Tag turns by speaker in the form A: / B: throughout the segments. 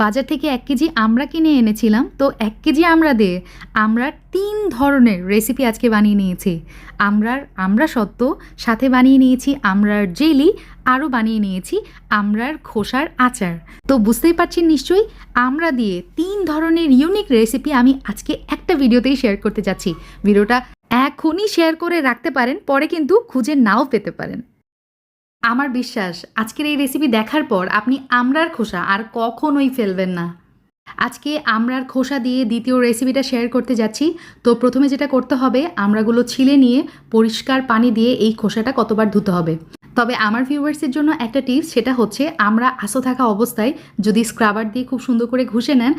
A: বাজার থেকে এক কেজি আমরা কিনে এনেছিলাম। তো এক কেজি আমরা দিয়ে আমরা তিন ধরনের রেসিপি আজকে বানিয়ে নিয়েছি। আমরার, আমরা সত্ত্ব, সাথে বানিয়ে নিয়েছি আমরার জেলি, আরও বানিয়ে নিয়েছি আমরার খোসার আচার। তো বুঝতেই পারছেন নিশ্চয়ই, আমরা দিয়ে তিন ধরনের ইউনিক রেসিপি আমি আজকে একটা ভিডিওতেই শেয়ার করতে যাচ্ছি। ভিডিওটা এখনই শেয়ার করে রাখতে পারেন, পরে কিন্তু খুঁজে নাও পেতে পারেন। আমার বিশ্বাস, আজকের এই রেসিপি দেখার পর আপনি আমরার খোসা আর কখনোই ফেলবেন না। আজকে আমরার খোসা দিয়ে দ্বিতীয় রেসিপিটা শেয়ার করতে যাচ্ছি। তো প্রথমে যেটা করতে হবে, আমরাগুলো ছিলে নিয়ে পরিষ্কার পানি দিয়ে এই খোসাটা কতবার ধুতে হবে। তবে আমার ভিউয়ার্সের জন্য একটা টিপস সেটা হচ্ছে, আমরা আসো থাকা অবস্থায় যদি স্ক্রাবার দিয়ে খুব সুন্দর করে ঘষে নেন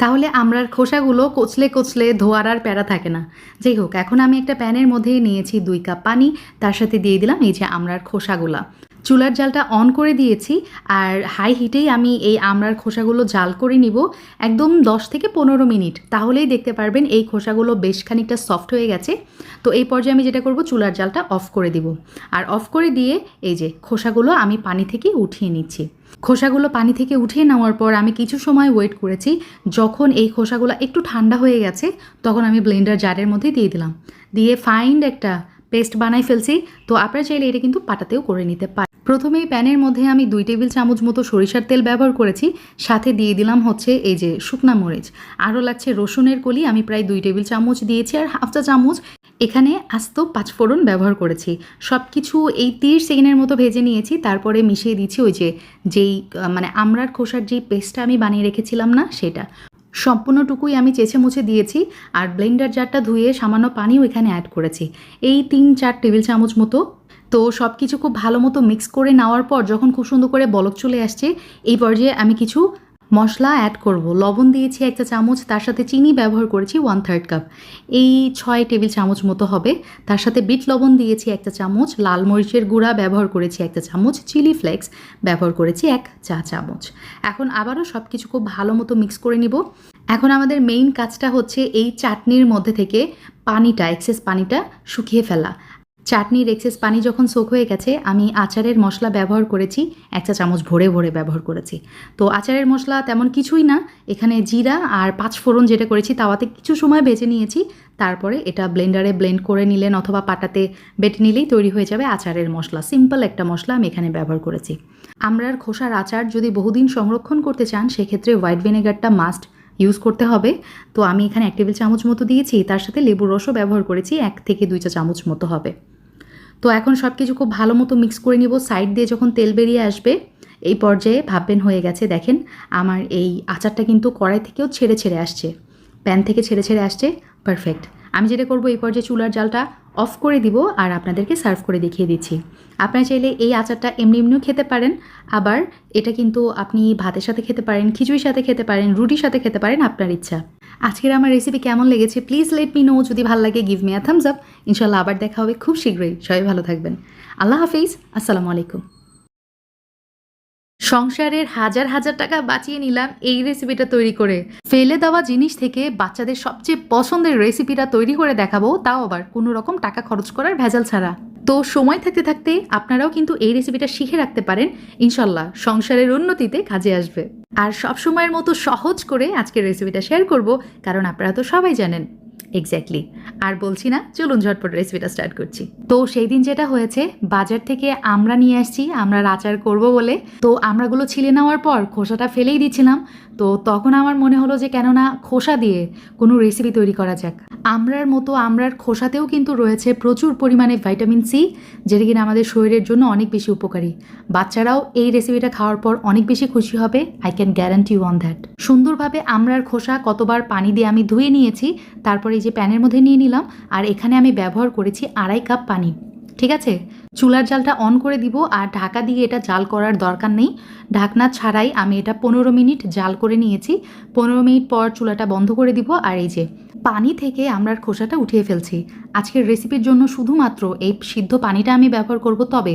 A: তাহলে আমরার খোসাগুলো কচলে কচলে ধোয়ার আর প্যারা থাকে না। যাই হোক, এখন আমি একটা প্যানের মধ্যে নিয়েছি দুই কাপ পানি। তার সাথে দিয়ে দিলাম এই যে আমরার খোসাগুলা। চুলার জালটা অন করে দিয়েছি আর হাই হিটেই আমি এই আমড়ার খোসাগুলো জাল করে নিব একদম 10 থেকে পনেরো মিনিট। তাহলেই দেখতে পারবেন এই খোসাগুলো বেশ খানিকটা সফট হয়ে গেছে। তো এই পর্যায়ে আমি যেটা করব, চুলার জালটা অফ করে দিব। আর অফ করে দিয়ে এই যে খোসাগুলো আমি পানি থেকে উঠিয়ে নিচ্ছি। খোসাগুলো পানি থেকে উঠিয়ে নেওয়ার পর আমি কিছু সময় ওয়েট করেছি। যখন এই খোসাগুলো একটু ঠান্ডা হয়ে গেছে, তখন আমি ব্লেন্ডার জারের মধ্যে দিয়ে দিলাম। দিয়ে ফাইন্ড একটা পেস্ট বানাই ফেলছি। তো আপনারা চাইলে এটা কিন্তু পাটাতেও করে নিতে পারেন। প্রথমেই প্যানের মধ্যে আমি দুই টেবিল চামচ মতো সরিষার তেল ব্যবহার করেছি। সাথে দিয়ে দিলাম হচ্ছে এই যে শুকনা মরিচ। আরও লাগছে রসুনের কলি, আমি প্রায় দুই টেবিল চামচ দিয়েছি আর হাফ চা চামচ এখানে আস্ত পাঁচফোড়ন ব্যবহার করেছি। সব কিছু এই তিরিশ সেকেন্ডের মতো ভেজে নিয়েছি, তারপরে মিশিয়ে দিচ্ছি ওই যে, যেই মানে আমরার খোসার যেই পেস্টটা আমি বানিয়ে রেখেছিলাম না, সেটা। সম্পূর্ণটুকুই আমি চেঁচে মুছে দিয়েছি, আর ব্লেন্ডার জারটা ধুয়ে সামান্য পানিও এখানে অ্যাড করেছি। এই তিন চার টেবিল চামচ মতো। তো সব কিছু খুব ভালো মতো মিক্স করে নেওয়ার পর, যখন খুব সুন্দর করে বলক চলে আসছে, এই পর্যায়ে আমি কিছু মশলা অ্যাড করব। লবণ দিয়েছি একটা চামচ, তার সাথে চিনি ব্যবহার করেছি ওয়ান থার্ড কাপ এই ছয় টেবিল চামচ মতো হবে। তার সাথে বিট লবণ দিয়েছি একটা চামচ, লাল মরিচের গুঁড়া ব্যবহার করেছি একটা চামচ চিলি ফ্লেক্স ব্যবহার করেছি এক চা চামচ। এখন আবারও সব কিছু খুব ভালো মতো মিক্স করে নিব। এখন আমাদের মেইন কাজটা হচ্ছে এই চাটনির মধ্যে থেকে পানিটা এক্সেস পানিটা শুকিয়ে ফেলা। চাটনির এক্সেস পানি যখন সোক হয়ে গেছে, আমি আচারের মশলা ব্যবহার করেছি, এক চা চামচ ভরে ভরে ব্যবহার করেছি। তো আচারের মশলা তেমন কিছুই না, এখানে জিরা আর পাঁচ ফোড়ন যেটা করেছি তাওয়াতে কিছু সময় বেজে নিয়েছি, তারপরে এটা ব্লেন্ডারে ব্লেন্ড করে নিলেন অথবা পাটাতে বেটে নিলেই তৈরি হয়ে যাবে আচারের মশলা। সিম্পল একটা মশলা আমি এখানে ব্যবহার করেছি। আমরার খোসার আচার যদি বহুদিন সংরক্ষণ করতে চান, সেক্ষেত্রে হোয়াইট ভিনেগারটা মাস্ট ইউজ করতে হবে। তো আমি এখানে এক টেবিল চামচ মতো দিয়েছি, তার সাথে লেবুর রসও ব্যবহার করেছি, এক থেকে দুই চা চামচ মতো হবে। তো এখন সব কিছু খুব ভালো মতো মিক্স করে নিব সাইড দিয়ে যখন তেল বেরিয়ে আসবে, এই পর্যায়ে ভাববেন হয়ে গেছে, দেখেন আমার এই আচারটা কিন্তু কড়াই থেকেও ছেড়ে ছেড়ে আসছে প্যান থেকে ছেড়ে ছেড়ে আসছে পারফেক্ট আমি যেটা করব, এই পর্যায়ে চুলার জালটা অফ করে দিব আর আপনাদেরকে সার্ভ করে দেখিয়ে দিচ্ছি। আপনারা চাইলে এই আচারটা এমনি এমনিও খেতে পারেন, আবার এটা কিন্তু আপনি ভাতের সাথে খেতে পারেন, খিচুড়ির সাথে খেতে পারেন, রুটির সাথে খেতে পারেন, আপনার ইচ্ছা। আজকের আমার রেসিপি কেমন লেগেছে প্লিজ লেট মি নো যদি ভালো লাগে give me a thumbs up ইনশাল্লাহ আবার দেখা হবে খুব শীঘ্রই। সবাই ভালো থাকবেন। আল্লাহ হাফিজ। আসসালামু আলাইকুম। সংসারের হাজার হাজার টাকা বাঁচিয়ে নিলাম এই রেসিপিটা তৈরি করে। ফেলে দেওয়া জিনিস থেকে বাচ্চাদের সবচেয়ে পছন্দের রেসিপিটা তৈরি করে দেখাবো, তাও আবার কোনো রকম টাকা খরচ করার ভেজাল ছাড়া। তো সময় থাকতে থাকতে আপনারাও কিন্তু এই রেসিপিটা শিখে রাখতে পারেন ইনশাল্লাহ সংসারের উন্নতিতে কাজে আসবে। আর সব সময়ের মতো সহজ করে আজকের রেসিপিটা শেয়ার করব, কারণ আপনারা তো সবাই জানেন। এক্স্যাক্টলি আর বলছি না, চলুন ঝটপট রেসিপিটা স্টার্ট করছি। তো সেই দিন যেটা হয়েছে, বাজার থেকে আমরা নিয়ে আসছি, আমরা আচার করব বলে। তো আমরাগুলো ছিলে নেওয়ার পর খোসাটা ফেলেই দিচ্ছিলাম। তো তখন আমার মনে হলো যে কেননা খোসা দিয়ে কোনো রেসিপি তৈরি করা যাক। আমরার মতো আমরার খোসাতেও কিন্তু রয়েছে প্রচুর পরিমাণে ভাইটামিন সি, যেটা কিনা আমাদের শরীরের জন্য অনেক বেশি উপকারী। বাচ্চারাও এই রেসিপিটা খাওয়ার পর অনেক বেশি খুশি হবে। I can guarantee on that সুন্দরভাবে আমরার খোসা কতবার পানি দিয়ে আমি ধুয়ে নিয়েছি, তারপরে এই যে প্যানের মধ্যে নিয়ে নিলাম, আর এখানে আমি ব্যবহার করেছি আড়াই কাপ পানি। ঠিক আছে? চুলার জালটা অন করে দিব, আর ঢাকা দিয়ে এটা জাল করার দরকার নেই। ঢাকনা ছাড়াই আমি এটা পনেরো মিনিট জাল করে নিয়েছি। পনেরো মিনিট পর চুলাটা বন্ধ করে দিব আর এই যে পানি থেকে আমরার খোসাটা উঠিয়ে ফেলছি। আজকের রেসিপির জন্য শুধুমাত্র এই সিদ্ধ পানিটা আমি ব্যবহার করব তবে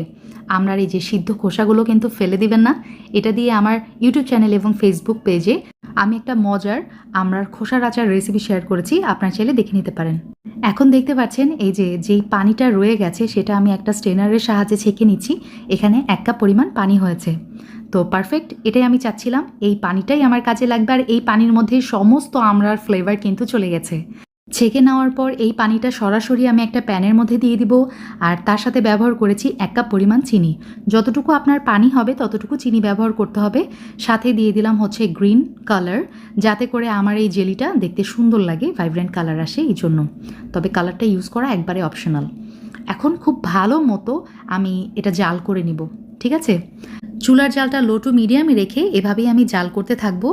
A: আমরার এই যে সিদ্ধ খোসাগুলো কিন্তু ফেলে দিবেন না। এটা দিয়ে আমার ইউটিউব চ্যানেল এবং ফেসবুক পেজে আমি একটা মজার আমরার খোসার আচার রেসিপি শেয়ার করেছি। আপনার চাইলে দেখে নিতে পারেন। এখন দেখতে পাচ্ছেন এই যে যেই পানিটা রয়ে গেছে সেটা আমি একটা স্ট্রেনারের সাহায্যে ছেঁকে নিচ্ছি। এখানে এক কাপ পরিমাণ পানি হয়েছে। তো পারফেক্ট এটাই আমি চাচ্ছিলাম। এই পানিটাই আমার কাজে লাগবে আর এই পানির মধ্যে সমস্ত আমরার ফ্লেভার কিন্তু চলে গেছে। ছেঁকে নেওয়ার পর এই পানিটা সরাসরি আমি একটা প্যানের মধ্যে দিয়ে দিব আর তার সাথে ব্যবহার করেছি এক কাপ পরিমাণ চিনি। যতটুকু আপনার পানি হবে, ততটুকু চিনি ব্যবহার করতে হবে। সাথে দিয়ে দিলাম হচ্ছে গ্রিন কালার যাতে করে আমার এই জেলিটা দেখতে সুন্দর লাগে ভাইব্রেন্ট কালার আসে এই জন্য। তবে কালারটা ইউজ করা একবারে অপশনাল এখন খুব ভালো মতো আমি এটা জাল করে নিব, ঠিক আছে? চুলার জালটা লো টু মিডিয়ামে রেখে এভাবেই আমি জাল করতে থাকব।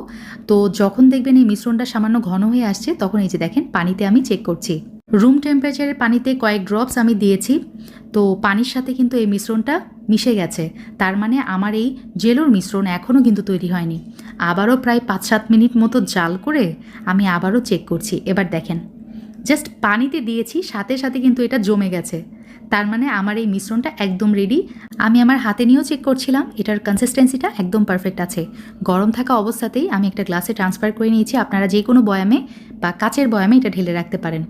A: তো যখন দেখবেন এই মিশ্রণটা সামান্য ঘন হয়ে আসছে, তখন এই যে দেখেন পানিতে আমি চেক করছি। রুম টেম্পারেচারের পানিতে কয়েক ড্রপস আমি দিয়েছি। তো পানির সাথে কিন্তু এই মিশ্রণটা মিশে গেছে। তার মানে আমার এই জেলোর মিশ্রণ এখনও কিন্তু তৈরি হয়নি। আবারও প্রায় পাঁচ সাত মিনিট মতো জাল করে আমি আবারও চেক করছি। এবার দেখেন জাস্ট পানিতে দিয়েছি, সাথে সাথে কিন্তু এটা জমে গেছে। তার মানে আমার এই মিশ্রণটা একদম রেডি আমি আমার হাতে নিয়েও চেক করছিলাম, এটার কনসিস্টেন্সিটা একদম পারফেক্ট আছে। গরম থাকা অবস্থাতেই আমি একটা গ্লাসে ট্রান্সফার করে নিয়েছি, আপনারা যে কোনো বয়ামে বা কাচের বয়ামে এটা ঢেলে রাখতে পারেন।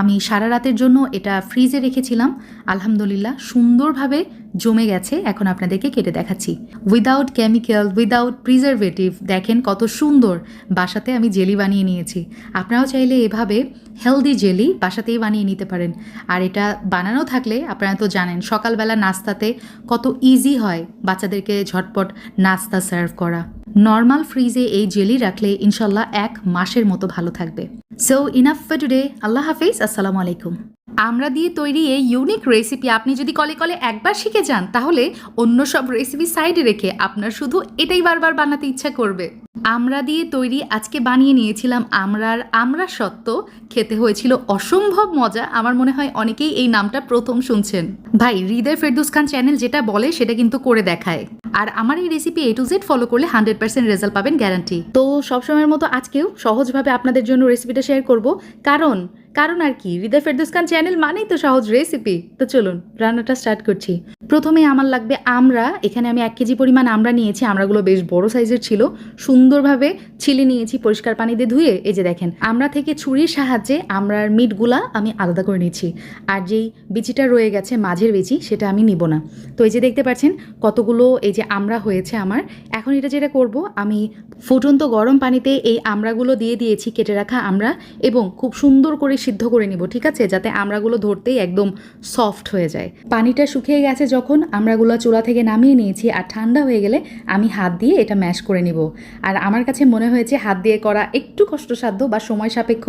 A: আমি সারা রাতের জন্য এটা ফ্রিজে রেখেছিলাম। আলহামদুলিল্লাহ, সুন্দরভাবে জমে গেছে, এখন আপনাদেরকে কেটে দেখাচ্ছি। উইদাউট কেমিক্যাল উইদাউট প্রিজারভেটিভ দেখেন কত সুন্দর বাসাতে আমি জেলি বানিয়ে নিয়েছি। আপনারাও চাইলে এভাবে হেলদি জেলি বাসাতেই বানিয়ে নিতে পারেন। আর এটা বানানো থাকলে, আপনারা তো জানেন, সকালবেলা নাস্তাতে কত ইজি হয় বাচ্চাদেরকে ঝটপট নাস্তা সার্ভ করা। নর্মাল ফ্রিজে এই জেলি রাখলে ইনশাল্লাহ এক মাসের মতো ভালো থাকবে। সো ইনাফ ফর টুডে আল্লাহ হাফিজ, আসসালামু আলাইকুম। আমরা দিয়ে তৈরি এই ইউনিক রেসিপি আপনি যদি কলে কলে একবার শিখে যান, তাহলে অন্য সব রেসিপি সাইডে রেখে আপনার শুধু এটাই বারবার বানাতে ইচ্ছা করবে। আমরা দিয়ে তৈরি আজকে বানিয়ে নিয়েছিলাম আমরার আমরা সত্ত্ব। খেতে হয়েছিল অসম্ভব মজা। আমার মনে হয় অনেকেই এই নামটা প্রথম শুনছেন। ভাই, হৃদয় ফেরদুস খান চ্যানেল যেটা বলে সেটা কিন্তু করে দেখায়। আর আমার এই recipe A to Z follow করলে হান্ড্রেড পার্সেন্ট রেজাল্ট পাবেন গ্যারান্টি তো সবসময়ের মতো আজকেও সহজভাবে আপনাদের জন্য রেসিপিটা শেয়ার করব। কারণ কারণ আর কি হৃদয় ফেরদুস খান চ্যানেল মানেই তো সহজ রেসিপি তো চলুন, রান্নাটা স্টার্ট করছি। প্রথমে আমার লাগবে আমরা, এখানে আমি এক কেজি পরিমাণ আমরা নিয়েছি, আমরাগুলো বেশ বড় সাইজের ছিল। সুন্দরভাবে ছিলে নিয়েছি, পরিষ্কার পানি দিয়ে ধুয়ে, এই যে দেখেন, আমরা থেকে ছুরির সাহায্যে আমরার মিটগুলা আমি আলাদা করে নিচ্ছি। আর যেই বিচিটা রয়ে গেছে, মাঝের বিচি, সেটা আমি নিব না। তো এই যে দেখতে পাচ্ছেন, কতগুলো এই যে আমরা হয়েছে আমার। এখন এটা যেটা করব, আমি ফুটন্ত গরম পানিতে এই আমড়াগুলো দিয়ে দিয়েছি, কেটে রাখা আমরা, এবং খুব সুন্দর করে সিদ্ধ করে নিব, ঠিক আছে? যাতে আমড়াগুলো ধরতেই একদম সফট হয়ে যায়। পানিটা শুকিয়ে গেছে যখন আমড়াগুলো চুলা থেকে নামিয়ে নিয়েছি আর ঠান্ডা হয়ে গেলে আমি হাত দিয়ে এটা ম্যাশ করে নিব। আর আমার কাছে মনে হয়েছে হাত দিয়ে করা একটু কষ্টসাধ্য বা সময় সাপেক্ষ।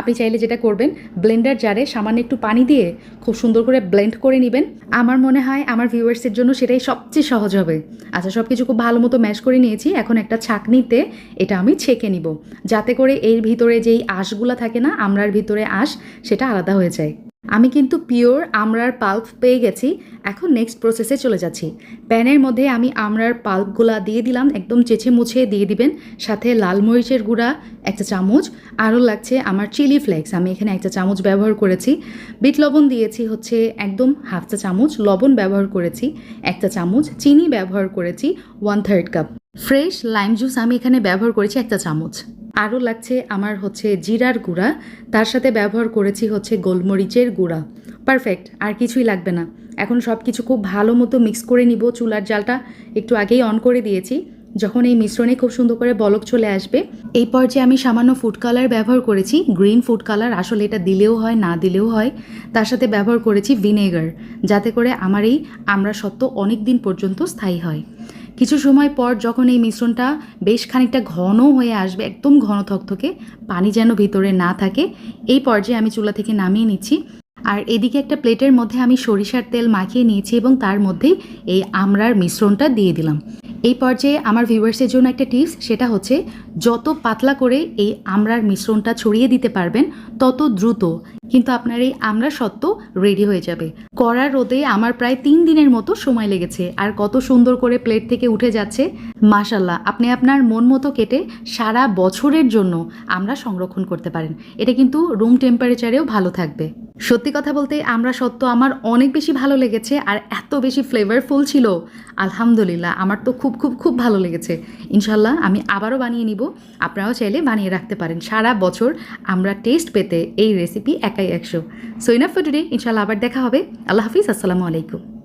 A: আপনি চাইলে যেটা করবেন ব্লেন্ডার জারে সামান্য একটু পানি দিয়ে খুব সুন্দর করে ব্লেন্ড করে নেবেন। আমার মনে হয় আমার ভিউয়ার্সের জন্য সেটাই সবচেয়ে সহজ হবে। আচ্ছা সব কিছু খুব ভালো মতো ম্যাশ করে নিয়েছি। এখন একটা ছাকনিতে এটা আমি ছেঁকে নিব। যাতে করে এর ভিতরে যেই আঁশগুলো থাকে না, আমরার ভিতরে আঁশ সেটা আলাদা হয়ে যায়। আমি কিন্তু পিওর আমরার পাল্প পেয়ে গেছি, এখন নেক্সট প্রসেসে চলে যাচ্ছি। প্যানের মধ্যে আমি আমরার পাল্পগুলা দিয়ে দিলাম, একদম চেঁচে মুছে দিয়ে দিবেন। সাথে লাল মরিচের গুঁড়া, একটা চামচ, আরও লাগছে আমার চিলি ফ্লেক্স, আমি এখানে একটা চামচ ব্যবহার করেছি। বিট লবণ দিয়েছি হচ্ছে একদম হাফ চা চামচ, লবণ ব্যবহার করেছি, একটা চামচ, চিনি ব্যবহার করেছি one third cup fresh lime juice আমি এখানে ব্যবহার করেছি একটা চামচ। আরও লাগছে আমার হচ্ছে জিরার গুঁড়া। তার সাথে ব্যবহার করেছি হচ্ছে গোলমরিচের গুঁড়া। পারফেক্ট, আর কিছুই লাগবে না। এখন সব কিছু খুব ভালো মতো মিক্স করে নিব। চুলার জালটা একটু আগেই অন করে দিয়েছি। যখন এই মিশ্রণে খুব সুন্দর করে বলক চলে আসবে। এই পর্যায়ে আমি সামান্য ফুড কালার ব্যবহার করেছি। গ্রিন ফুড কালার আসলে এটা দিলেও হয়, না দিলেও হয়। তার সাথে ব্যবহার করেছি ভিনেগার, যাতে করে আমার এই আমরা সত্ত্ব অনেক দিন পর্যন্ত স্থায়ী হয়। কিছু সময় পর যখন এই মিশ্রণটা বেশ খানিকটা ঘন হয়ে আসবে, একদম ঘন থকথকে, পানি যেন ভিতরে না থাকে, এই পর্যায়ে আমি চুলা থেকে নামিয়ে নিচ্ছি। আর এদিকে একটা প্লেটের মধ্যে আমি সরিষার তেল মাখিয়ে নিয়েছি এবং তার মধ্যেই এই আমড়ার মিশ্রণটা দিয়ে দিলাম। এই পর্যায়ে আমার ভিউয়ার্সের জন্য একটা টিপস, সেটা হচ্ছে যত পাতলা করে এই আমড়ার মিশ্রণটা ছড়িয়ে দিতে পারবেন, তত দ্রুত। কিন্তু আপনার এই আমরা সত্ত্ব রেডি হয়ে যাবে। কড়া রোদে আমার প্রায় তিন দিনের মতো সময় লেগেছে। আর কত সুন্দর করে প্লেট থেকে উঠে যাচ্ছে। মাশাল্লাহ আপনি আপনার মন মতো কেটে সারা বছরের জন্য আমরা সংরক্ষণ করতে পারেন। এটা কিন্তু রুম টেম্পারেচারেও ভালো থাকবে। সত্যি কথা বলতে আমরা সত্য আমার অনেক বেশি ভালো লেগেছে আর এত বেশি ফ্লেভারফুল ছিল। আলহামদুলিল্লাহ, আমার তো খুব খুব খুব ভালো লেগেছে। ইনশাল্লাহ আমি আবারও বানিয়ে নিব। আপনারাও চাইলে বানিয়ে রাখতে পারেন। সারা বছর আমরা টেস্ট পেতে এই রেসিপি একাই একশো। সো ইনাফ ফর টুডে ইনশাল্লাহ আবার দেখা হবে। আল্লাহ হাফিজ আসসালামু আলাইকুম।